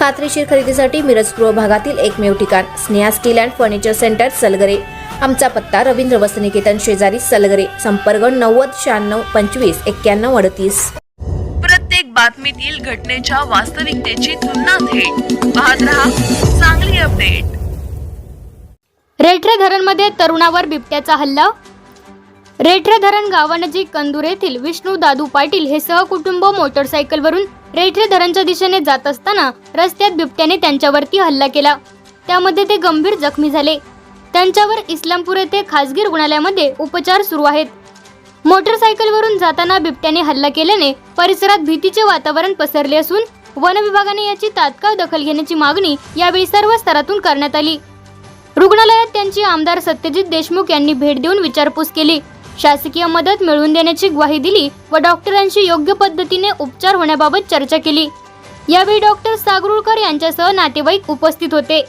खात्रीशीर खरेदीसाठी मिरज पूर्व भागातील एकमेव ठिकाण Sneha steel and furniture centre Salgare. आमचा पत्ता रवींद्र वसनिकेतन शेजारी सलगरे संपर्क नव्वद शहाण्णव पंचवीस एक्क्याण्णव अडतीस. प्रत्येक बातमीतील घटनेच्या वास्तविकतेची तुलना थेट. पाहत रहा चांगली अपडेट. रेठरे धरणमध्ये तरुणावर बिबट्याचा हल्ला? रेठरे धरण गावानजीक कंदूर येथील विष्णू दादू पाटील हे सहकुटुंब मोटरसायकलवरून रेठरे धरणच्या दिशेने जात असताना रस्त्यात बिबट्याने त्यांच्यावरती हल्ला केला. त्यामध्ये ते गंभीर जखमी झाले. त्यांच्यावर इस्लामपूर येथे खासगी रुग्णालयामध्ये उपचार सुरू आहेत. मोटरसायकलवरून जाताना बिबट्याने हल्ला केल्याने परिसरात भीतीचे वातावरण पसरले असून वन विभागाने याची तात्काळ दखल घेण्याची मागणी यावेळी सर्व स्तरातून करण्यात आली. रुग्णालयात त्यांची आमदार सत्यजित देशमुख यांनी भेट देऊन विचारपूस केली. शासकीय मदत मिळवून देण्याची ग्वाही दिली व डॉक्टरांशी योग्य पद्धतीने उपचार होण्याबाबत चर्चा केली. यावेळी डॉक्टर सागरुळकर यांच्यासह नातेवाईक उपस्थित होते.